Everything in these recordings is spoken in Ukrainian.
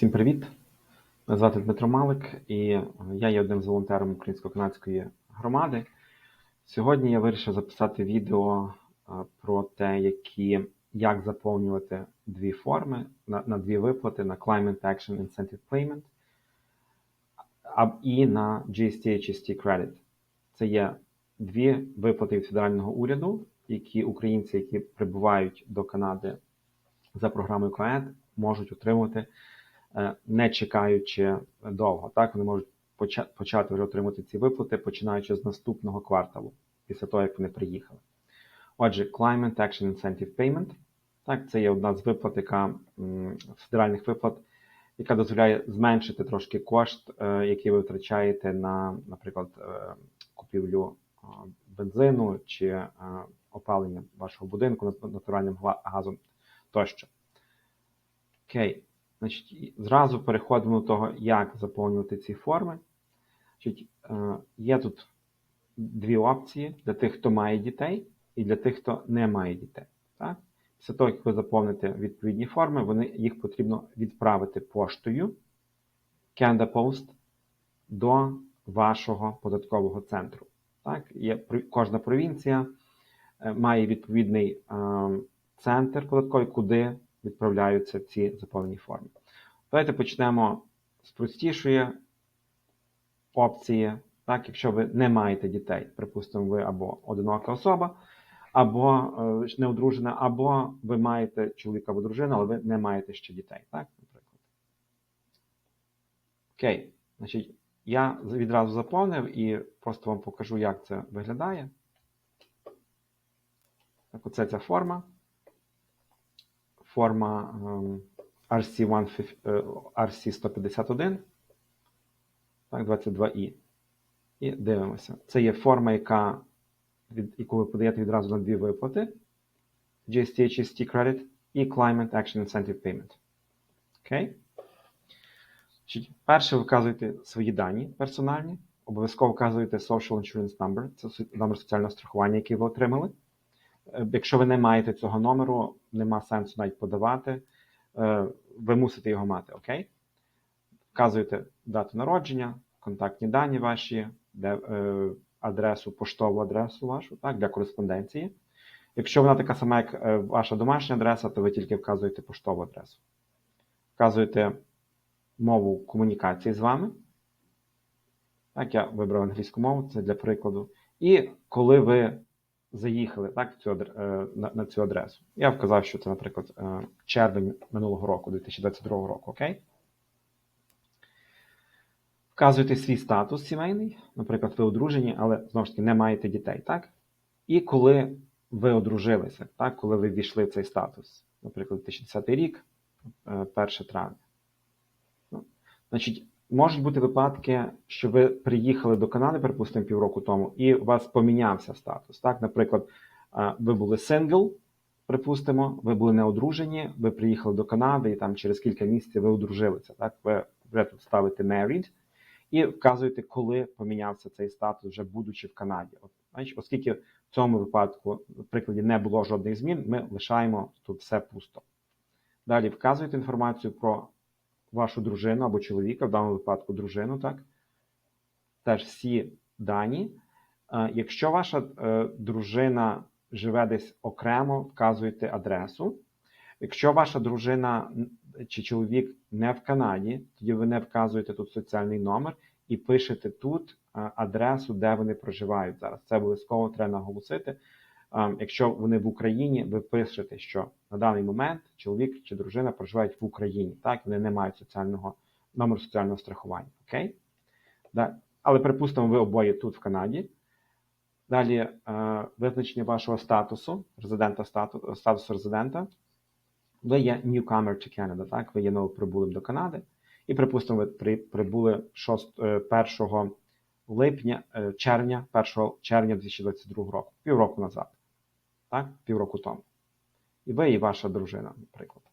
Всім привіт! Мене звати Дмитро Малик, і я є одним з волонтером українсько-канадської громади. Сьогодні я вирішив записати відео е, про те, які, як заповнювати дві форми на, на дві виплати на Climate Action Incentive Payment і на GST HST Credit. Це є дві виплати від федерального уряду, які українці, які прибувають до Канади за програмою КОЕД, можуть отримати не чекаючи довго. Так вони можуть поча- почати вже отримати ці виплати, починаючи з наступного кварталу, після того як вони приїхали. Отже, Climate Action Incentive Payment. Так, це є одна з виплат, яка федеральних виплат, яка дозволяє зменшити трошки кошт, е, який ви витрачаєте на, наприклад, е, купівлю е, бензину чи е, опалення вашого будинку нат- натуральним газом тощо. Окей. Значить, зразу переходимо до того, як заповнювати ці форми. Значить, е, є тут дві опції для тих, хто має дітей, і для тих, хто не має дітей. Так? Після того, як ви заповните відповідні форми, вони, їх потрібно відправити поштою Canada Post до вашого податкового центру. Так? Є, кожна провінція е, має відповідний е, центр податковий, куди відправляються ці заповнені форми. Давайте почнемо з простішої опції. Так, якщо ви не маєте дітей, припустимо, ви або одинока особа, або е, ж неодружена, або ви маєте чоловіка або дружину, але ви не маєте ще дітей, так, наприклад. Окей, значить, я відразу заповнив і просто вам покажу, як це виглядає. Так, оце ця форма. Форма ем, RC, 151 так, 22І. І дивимося. Це є форма, яка, від, яку ви подаєте відразу на дві виплати: GST HST Credit і Climate Action Incentive Payment. Окей? Значить, Перше, ви вказуєте свої дані персональні. Обов'язково вказуєте Social Insurance Number, це номер соціального страхування, який ви отримали. Е, Якщо ви не маєте цього номеру, нема сенсу навіть подавати. Е, Ви мусите його мати, окей? Вказуєте дату народження, контактні дані ваші, де, е, адресу, поштову адресу вашу, так, для кореспонденції. Якщо вона така сама, як ваша домашня адреса, то ви тільки вказуєте поштову адресу. Вказуєте мову комунікації з вами. Так, я вибрав англійську мову, це для прикладу. І коли ви заїхали так, в цю, е, на, на цю адресу. Я вказав, що це, наприклад, е, червень минулого року, 2022 року, окей? Вказуєте свій статус сімейний, наприклад, ви одружені, але знову ж таки не маєте дітей, так? І коли ви одружилися, так, коли ви ввійшли в цей статус, наприклад, 2010 рік, е, 1 травня. Ну, Значить, можуть бути випадки, що ви приїхали до Канади, припустимо, півроку тому, і у вас помінявся статус. Так, наприклад, е, ви були сингл, припустимо, ви були не одружені, ви приїхали до Канади і там через кілька місяців ви одружилися. Так, ви вже тут ставите married і вказуєте, коли помінявся цей статус, вже будучи в Канаді. От, значить, оскільки в цьому випадку, в прикладі, не було жодних змін, ми лишаємо тут все пусто. Далі вказуєте інформацію про вашу дружину або чоловіка, в даному випадку дружину, так? Теж всі дані. Е, Якщо ваша е, дружина живе десь окремо, вказуєте адресу. Якщо ваша дружина чи чоловік не в Канаді, тоді ви не вказуєте тут соціальний номер і пишете тут е, адресу, де вони проживають зараз. Це обов'язково треба наголосити. Е, Якщо вони в Україні, ви пишете, що на даний момент чоловік чи дружина проживають в Україні, так вони не мають соціального номеру соціального страхування. Окей? Да. Але припустимо, ви обоє тут в Канаді. Далі е, визначення вашого статусу, резидента стату, статусу резидента. Ви є newcomer to Canada, так? Ви є новоприбулим до Канади. І, припустимо, ви при, прибули 6, е, 1 липня, е, червня, 1 червня 2022 року, півроку назад. Так? Півроку тому. І ви і ваша дружина, наприклад.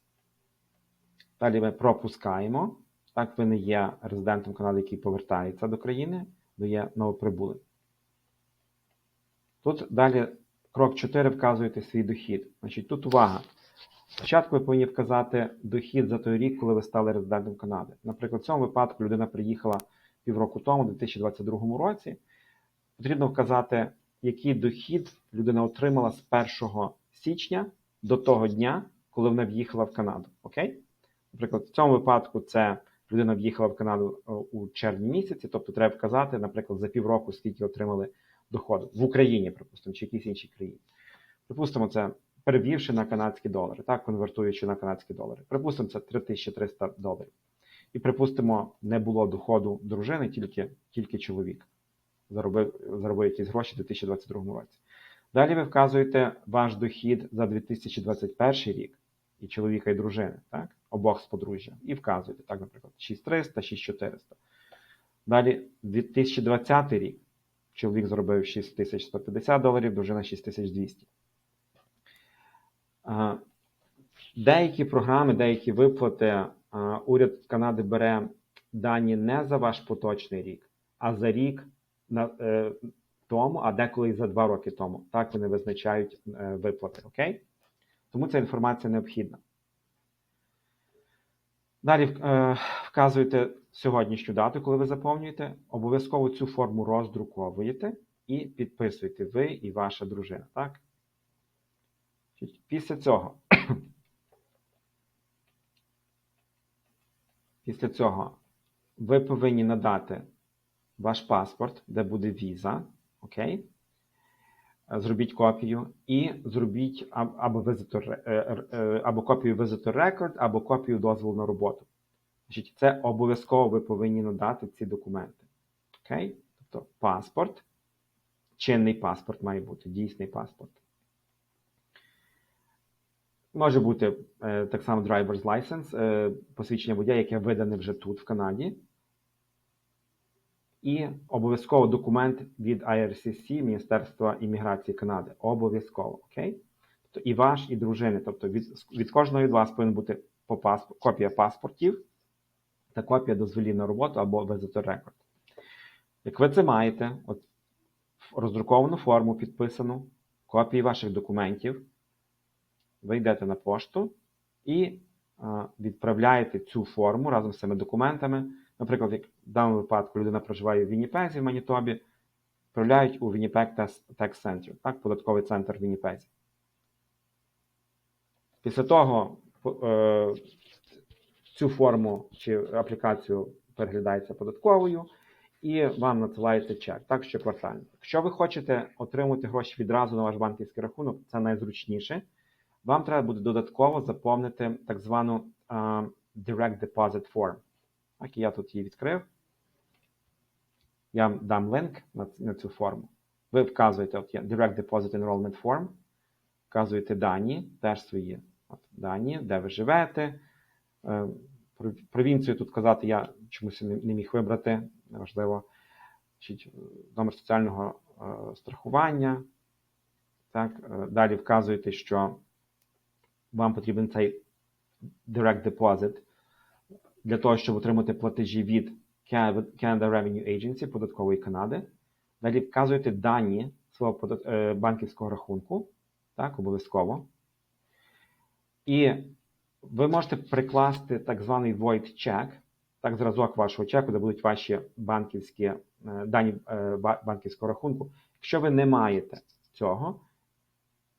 Далі ми пропускаємо. Так, ви не є резидентом Канади, який повертається до країни, ви є новоприбулим. Тут далі крок 4 вказуєте свій дохід. Значить, тут увага. Спочатку ви повинні вказати дохід за той рік, коли ви стали резидентом Канади. Наприклад, в цьому випадку людина приїхала півроку тому, у 2022 році. Потрібно вказати, який дохід людина отримала з 1 січня до того дня, коли вона в'їхала в Канаду. Окей? Наприклад, в цьому випадку це людина в'їхала в Канаду е, у червні місяці, тобто треба вказати, наприклад, за півроку, скільки отримали доходу в Україні, припустимо, чи якійсь іншій країні. Припустимо, це перевівши на канадські долари, так, конвертуючи на канадські долари. Припустимо, це 3300 доларів. І припустимо, не було доходу дружини, тільки, тільки чоловік заробив, заробив якісь гроші у 2022 році. Далі ви вказуєте ваш дохід за 2021 рік і чоловіка і дружини, так? обох з подружжя, і вказуєте, так, наприклад, 6300, 6400. Далі 2020 рік чоловік заробив 6150 доларів, дружина 6200. Деякі програми, деякі виплати, уряд Канади бере дані не за ваш поточний рік, а за рік на, е, тому, а деколи і за два роки тому. Так вони визначають е, виплати. Окей? Тому ця інформація необхідна. Далі е, вказуєте сьогоднішню дату, коли ви заповнюєте. Обов'язково цю форму роздруковуєте і підписуєте ви і ваша дружина. Так? Після цього. Після цього ви повинні надати ваш паспорт, де буде віза. Окей? Зробіть копію і зробіть або visitor, е, е, або копію Visitor Record, або копію дозволу на роботу. Значить, це обов'язково ви повинні надати ці документи. Окей? Тобто паспорт, чинний паспорт має бути, дійсний паспорт. Може бути е, так само driver's license, е, посвідчення водія, яке видане вже тут, в Канаді. І обов'язково документ від IRCC, Міністерства імміграції Канади. Обов'язково, окей? Тобто і ваш, і дружини. Тобто від, від кожного від вас повинна бути по паспорт, копія паспортів та копія дозволів на роботу або visitor record. Як ви це маєте, от роздруковану форму підписану, копії ваших документів, ви йдете на пошту і а, відправляєте цю форму разом з цими документами. Наприклад, як в даному випадку людина проживає в Вінніпезі в Манітобі, відправляють у Tax Tax Center, так, податковий центр в Вінніпезі. Після того е, цю форму чи аплікацію переглядається податковою і вам надсилається чек, так, щоквартально. Якщо ви хочете отримати гроші відразу на ваш банківський рахунок, це найзручніше. Вам треба буде додатково заповнити так звану Direct Deposit Form. Так, я тут її відкрив. Я дам линк на, на цю форму. Ви вказуєте от Direct Deposit Enrollment Form, вказуєте дані, теж свої от, дані, де ви живете. Е, Провінцію тут казати я чомусь не, міг вибрати, неважливо. Номер соціального е, страхування. Так, е, далі вказуєте, що вам потрібен цей Direct Deposit для того, щоб отримати платежі від Canada Revenue Agency, податкової Канади. Далі вказуєте дані свого е, банківського рахунку, так, обов'язково. І ви можете прикласти так званий void check, так, зразок вашого чеку, де будуть ваші банківські е, дані е, банківського рахунку. Якщо ви не маєте цього,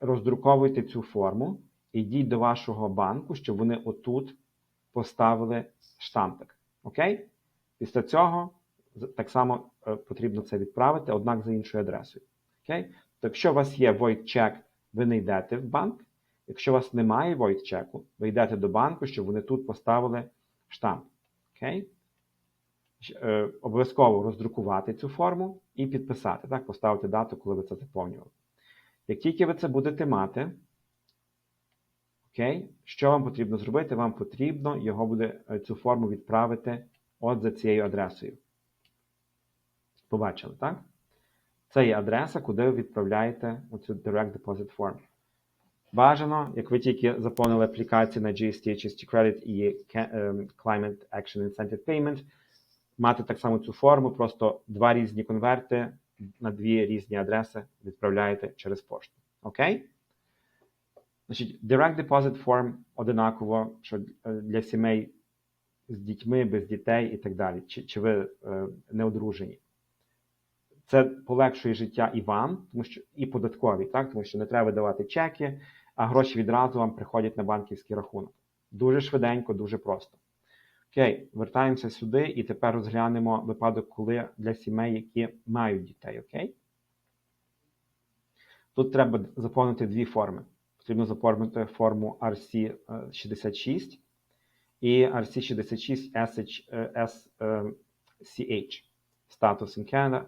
роздруковуйте цю форму, ідіть до вашого банку, щоб вони отут поставили штампик. Окей? Після цього так само е, потрібно це відправити, однак за іншою адресою. Окей? То якщо у вас є void check, ви не йдете в банк. Якщо у вас немає void чеку, ви йдете до банку, щоб вони тут поставили штамп. Окей? Е, Обов'язково роздрукувати цю форму і підписати, так, поставити дату, коли ви це заповнювали. Як тільки ви це будете мати, окей, що вам потрібно зробити? Вам потрібно його буде е, цю форму відправити от за цією адресою. Побачили, так? Це є адреса, куди ви відправляєте оцю Direct Deposit Form. Бажано, як ви тільки заповнили аплікацію на GST, HST Credit і ем, Climate Action Incentive Payment, мати так само цю форму, просто два різні конверти на дві різні адреси відправляєте через пошту. Окей? Значить, Direct Deposit Form одинаково, що е, для сімей з дітьми, без дітей і так далі. Чи, чи ви е, не одружені? Це полегшує життя і вам, тому що і податкові, так? тому що не треба давати чеки, а гроші відразу вам приходять на банківський рахунок. Дуже швиденько, дуже просто. Окей, вертаємося сюди і тепер розглянемо випадок, коли для сімей, які мають дітей. Окей? Тут треба заповнити дві форми. Потрібно заповнити форму RC66 і RC66 SCH статус in Canada,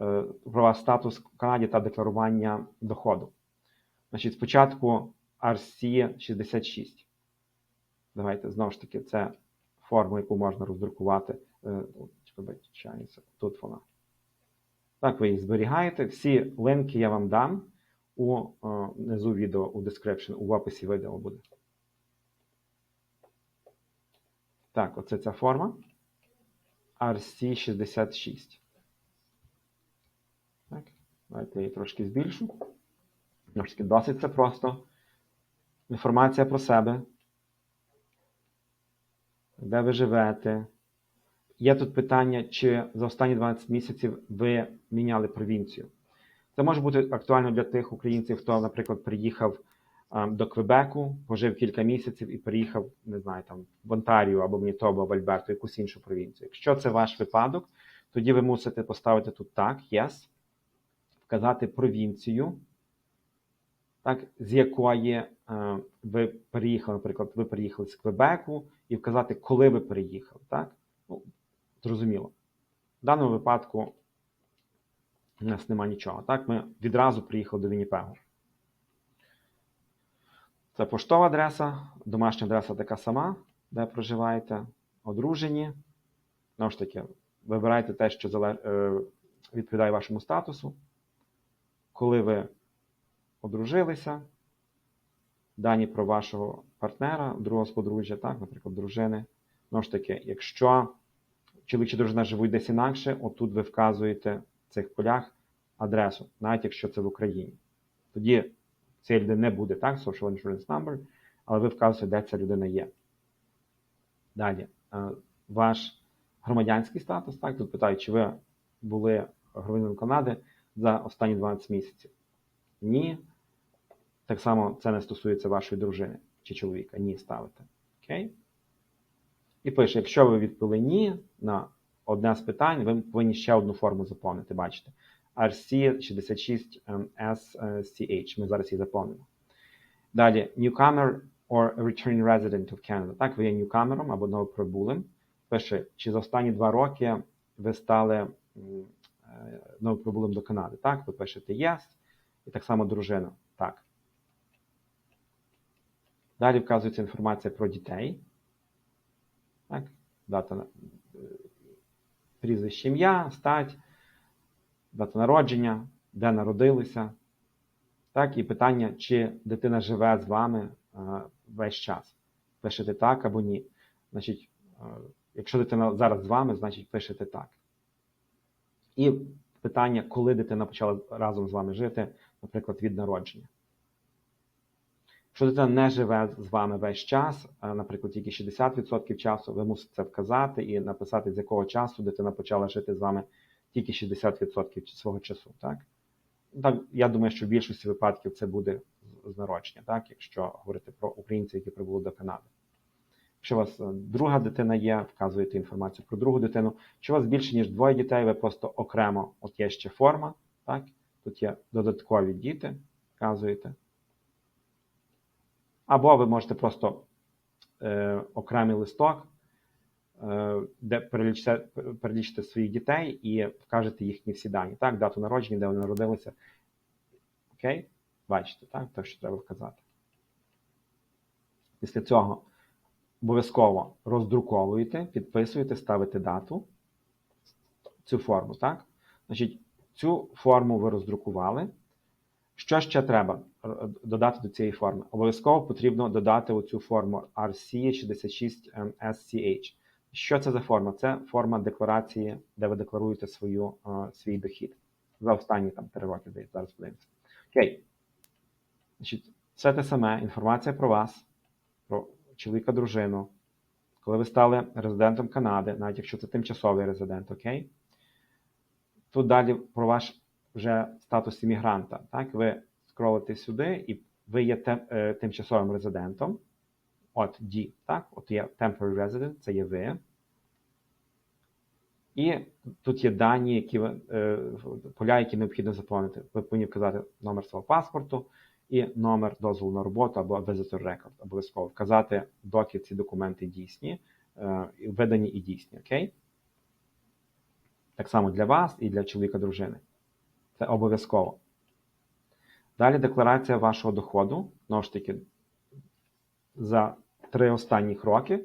е, права статус в Канаді та декларування доходу. Значить, спочатку RC66. Давайте знову ж таки, це форму, яку можна роздрукувати. Е, тут вона. Так, ви її зберігаєте. Всі линки я вам дам у е, внизу відео у description, у описі відео буде. Так, оце ця форма. RC66. Так, давайте я її трошки збільшу. Таки, досить це просто. Інформація про себе. Де ви живете? Є тут питання, чи за останні 12 місяців ви міняли провінцію. Це може бути актуально для тих українців, хто, наприклад, приїхав до Квебеку, пожив кілька місяців і приїхав, не знаю, там в Онтарію або в в Альберту, якусь іншу провінцію. Якщо це ваш випадок, тоді ви мусите поставити тут так, yes, вказати провінцію, так, з якої е, ви переїхали, наприклад, ви переїхали з Квебеку, і вказати, коли ви переїхали. Так? Ну, Зрозуміло. В даному випадку у нас нема нічого. Так, ми відразу приїхали до Вінніпегу. Це поштова адреса, домашня адреса така сама, де проживаєте, одружені. Знову ж таки, вибирайте те, що е, відповідає вашому статусу. Коли ви одружилися, дані про вашого партнера, другого з подружжя, так, наприклад, дружини. Знову ж таки, якщо чоловік чи дружина живуть десь інакше, отут ви вказуєте цих полях адресу, навіть якщо це в Україні. Тоді цієї людини не буде так, social insurance number, але ви вказуєте, де ця людина є. Далі, е, ваш громадянський статус, так, тут питають, чи ви були громадянином Канади за останні 12 місяців. Ні. Так само це не стосується вашої дружини чи чоловіка. Ні ставите. Окей? І пише: якщо ви відповіли ні на одне з питань, ви повинні ще одну форму заповнити. Бачите? RC66SCH. Ми зараз її заповнимо. Далі, newcomer or returning resident of Canada. Так, ви є ньюкамером або новоприбулим. Пише, чи за останні два роки ви стали е, новоприбулим до Канади. Так, ви пишете yes. І так само дружина. Так. Далі вказується інформація про дітей. Так, Дата прізвище ім'я, стать, дата народження, де народилися. Так, і питання, чи дитина живе з вами е, весь час. Пишете так або ні. Значить, е, якщо дитина зараз з вами, значить пишете так. І питання, коли дитина почала разом з вами жити, наприклад, від народження. Якщо дитина не живе з вами весь час, наприклад, тільки 60% часу, ви мусите це вказати і написати, з якого часу дитина почала жити з вами тільки 60% свого часу. Так? так, Я думаю, що в більшості випадків це буде з народження, так? якщо говорити про українців, які прибули до Канади. Якщо у вас е, друга дитина є, вказуєте інформацію про другу дитину. Якщо у вас більше, ніж двоє дітей, ви просто окремо, от є ще форма, так? тут є додаткові діти, вказуєте. Або ви можете просто е, окремий листок, е, де перелічите, своїх дітей і вкажете їхні всі дані. Так, дату народження, де вони народилися. Окей? Бачите, так? Те, що треба вказати. Після цього обов'язково роздруковуєте, підписуєте, ставите дату, цю форму, так? Значить, цю форму ви роздрукували. Що ще треба додати до цієї форми? Обов'язково потрібно додати оцю форму RC66SCH. Що це за форма? Це форма декларації, де ви декларуєте свою, свій дохід за останні там 3 роки, здається, зараз подивимося. Окей. Значить, Все те саме, інформація про вас, про чоловіка, дружину, коли ви стали резидентом Канади, навіть якщо це тимчасовий резидент, окей? Тут далі про ваш вже статус іммігранта. Так, ви скролите сюди, і ви є е, тимчасовим резидентом. От D, так, от є temporary resident, це є ви. І тут є дані, які ви, е, поля, які необхідно заповнити. Ви повинні вказати номер свого паспорту і номер дозволу на роботу або visitor record. Обов'язково вказати, доки ці документи дійсні, е, видані і дійсні. Окей? Так само для вас і для чоловіка дружини. Це обов'язково. Далі декларація вашого доходу. Знову ж таки, за три останні роки.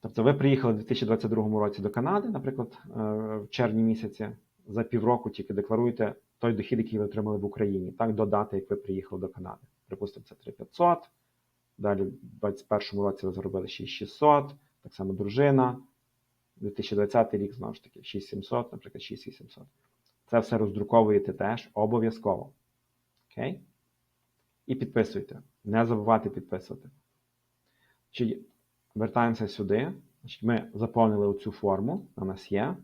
Тобто ви приїхали у 2022 році до Канади, наприклад, е, в червні місяці, за півроку тільки декларуєте той дохід, який ви отримали в Україні, так, до дати, як ви приїхали до Канади. Припустимо, це 3500. Далі в 2021 році ви заробили 6600, так само дружина. 2020 рік, знову ж таки, 6700, наприклад, 6800. Це все роздруковуєте теж обов'язково. Окей? І підписуйте. Не забувайте підписувати. Чи Вертаємося сюди. Значить, Ми заповнили оцю форму, у нас є.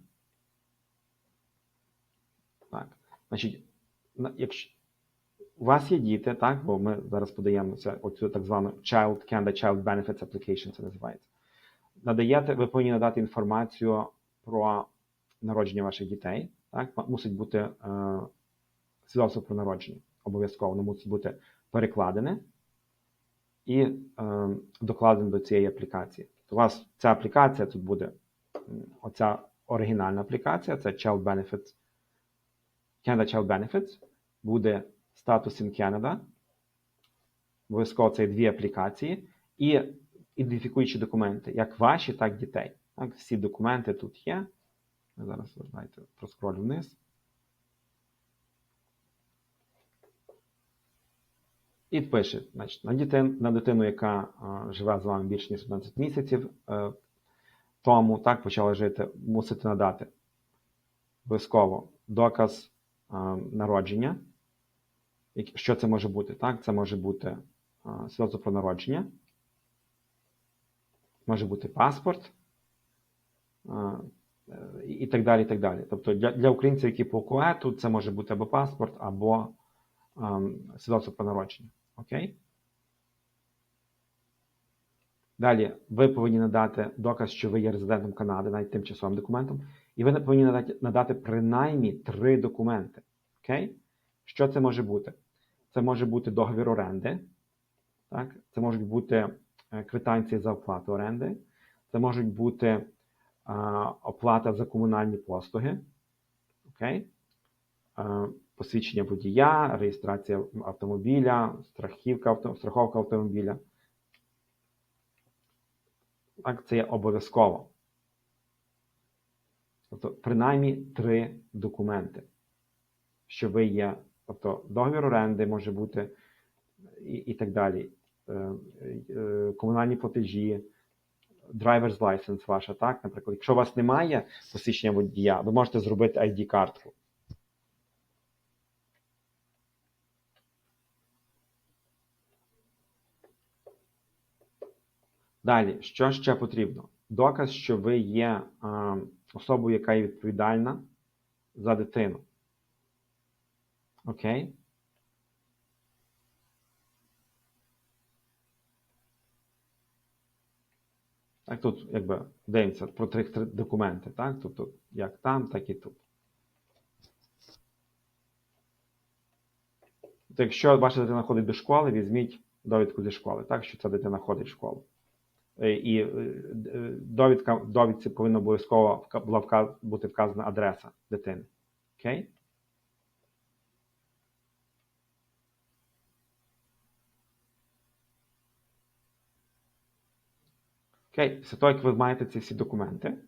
Так. Значить, якщо у вас є діти, так, бо ми зараз подаємо це, оцю так звану Child Canada Child Benefits Application, це називається. Надаєте, ви повинні надати інформацію про народження ваших дітей. Так? Мусить бути е, свідоцтво про народження. Обов'язково воно мусить бути перекладене і е, докладено до цієї аплікації. То у вас ця аплікація тут буде оця оригінальна аплікація, це Child Benefits, Canada Child Benefits, буде статус in Canada. Обов'язково це дві аплікації, і ідентифікуючі документи, як ваші, так і дітей. Так, Всі документи тут є. Зараз давайте проскролю вниз. І пише, значить, на дитину, на дитину, яка а, живе з вами більше ніж 17 місяців а, тому, так, почала жити, мусите надати обов'язково доказ а, народження. Що це може бути? Так, Це може бути свідоцтво про народження, може бути паспорт і так далі. і так далі. Тобто для для українців, які по КУЕТу, це може бути або паспорт, або а, свідоцтво про народження. Окей? Далі ви повинні надати доказ, що ви є резидентом Канади, навіть тимчасовим документом, і ви повинні надати, надати принаймні три документи. Окей? Що це може бути? Це може бути договір оренди, так? це можуть бути квитанції за оплату оренди, це можуть бути а, оплата за комунальні послуги. Окей? А, посвідчення водія, реєстрація автомобіля, страхівка, страховка автомобіля. Так, це є обов'язково. Тобто, принаймні три документи, що ви є, тобто договір оренди може бути і, і так далі. Е, е, комунальні платежі, driver's license ваша, так, наприклад, якщо у вас немає посвідчення водія, ви можете зробити ID-картку. Далі, що ще потрібно? Доказ, що ви є а, особою, яка є відповідальна за дитину. Окей? Так, тут, якби дивимося про три, документи, так? Тобто, як там, так і тут. Тобто, якщо ваша дитина ходить до школи, візьміть довідку зі школи, так, що ця дитина ходить в школу. Е, і е, довідка, довідці повинна обов'язково була бути вказана адреса дитини. Окей? Окей, після того, як ви маєте ці всі документи,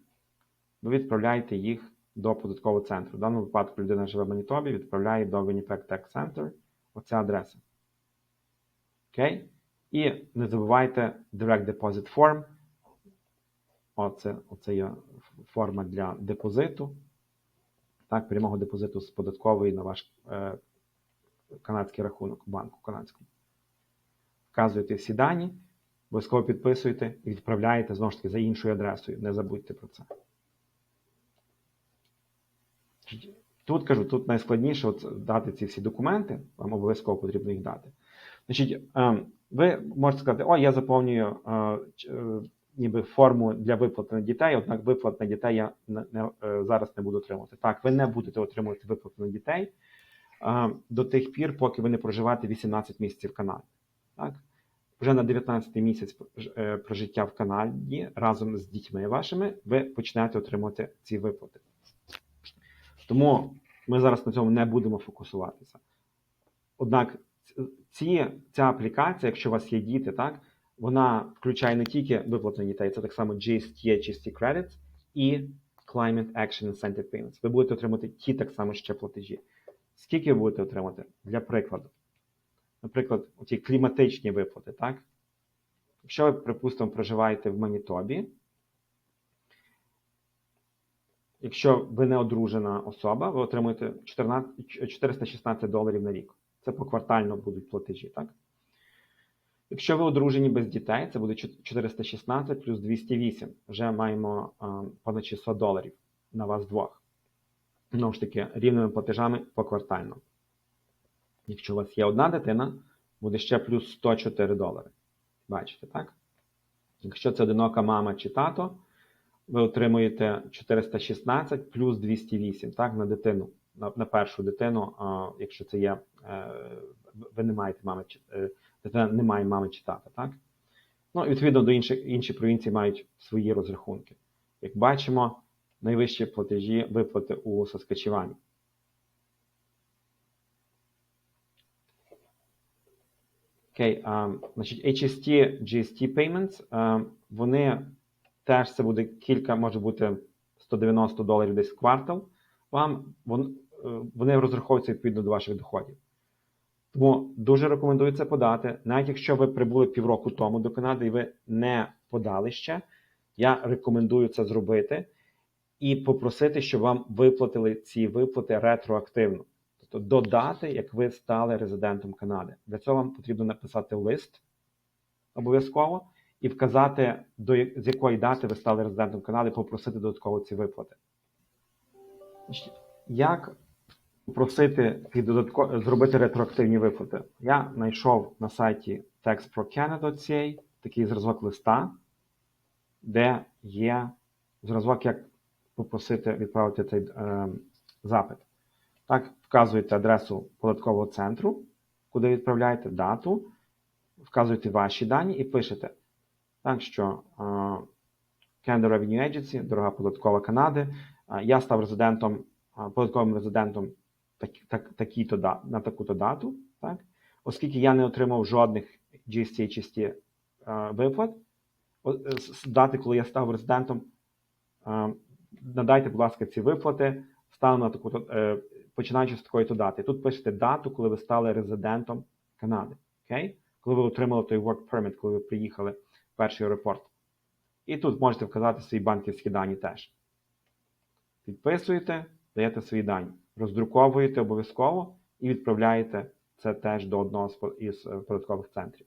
ви відправляєте їх до податкового центру. В даному випадку людина живе в Манітобі, відправляє до Winnipeg Tax Center оця адреса. Окей? І не забувайте Direct Deposit Form. Оце, оце є форма для депозиту. Так, прямого депозиту з податкової на ваш е, канадський рахунок банку канадському. Вказуєте всі дані, обов'язково підписуєте і відправляєте знову ж таки за іншою адресою. Не забудьте про це. Тут кажу, тут найскладніше от дати ці всі документи, вам обов'язково потрібно їх дати. Значить, ем, ви можете сказати, о, я заповнюю е, е, ніби форму для виплати на дітей, однак виплат на дітей я е, зараз не буду отримувати. Так, ви не будете отримувати виплату на дітей е, до тих пір, поки ви не проживаєте 18 місяців в Канаді. Так? Вже на 19-й місяць е, прожиття в Канаді разом з дітьми вашими ви почнете отримувати ці виплати. Тому ми зараз на цьому не будемо фокусуватися. Однак ці, ця аплікація, якщо у вас є діти, так, вона включає не тільки виплати дітей, це так само GST, HST Credits і Climate Action Incentive Payments. Ви будете отримати ті так само ще платежі. Скільки ви будете отримати? Для прикладу. Наприклад, ті кліматичні виплати, так? Якщо ви, припустимо, проживаєте в Манітобі, Якщо ви не одружена особа, ви отримуєте 14, 416 доларів на рік. Це поквартально будуть платежі, так? Якщо ви одружені без дітей, це буде 416 плюс 208. Вже маємо понад 600 доларів на вас двох. Знову ж таки, рівними платежами поквартально. Якщо у вас є одна дитина, буде ще плюс 104 долари. Бачите, так? Якщо це одинока мама чи тато, ви отримуєте 416 плюс 208 так, на дитину, на, на першу дитину, а, якщо це є, е, ви не маєте мами, чи- е, дитина не має мами чи тата. Так? Ну, відповідно до інших інші провінції мають свої розрахунки. Як бачимо, найвищі платежі виплати у Саскачевані. Окей, а, значить, HST, GST payments, вони теж це буде кілька, може бути 190 доларів десь в квартал. Вам е, вони розраховуються відповідно до ваших доходів. Тому дуже рекомендую це подати. Навіть якщо ви прибули півроку тому до Канади і ви не подали ще, я рекомендую це зробити і попросити, щоб вам виплатили ці виплати ретроактивно. Тобто до дати, як ви стали резидентом Канади. Для цього вам потрібно написати лист обов'язково і вказати, до з якої дати ви стали резидентом Канади, попросити додатково ці виплати. Як попросити ці додатко... зробити ретроактивні виплати? Я знайшов на сайті taxprocanada.ca такий зразок листа, де є зразок, як попросити відправити цей е, запит. Так, вказуєте адресу податкового центру, куди відправляєте дату, вказуєте ваші дані і пишете. Так що е, Canada Revenue Agency, дорога податкова Канади, е, я став резидентом, е, податковим резидентом так, так, такі-то да- на таку-то дату, так? оскільки я не отримав жодних GST е, виплат, е, з дати, коли я став резидентом, е, надайте, будь ласка, ці виплати, стану на таку починаючи з такої то дати. Тут пишете дату, коли ви стали резидентом Канади. Окей? Коли ви отримали той work permit, коли ви приїхали в перший аеропорт. І тут можете вказати свої банківські дані теж. Підписуєте, даєте свої дані, роздруковуєте обов'язково і відправляєте це теж до одного із е, податкових центрів.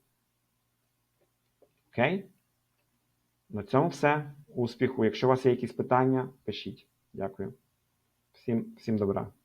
Окей? На цьому все. Успіху. Якщо у вас є якісь питання, пишіть. Дякую. Всім, всім добра.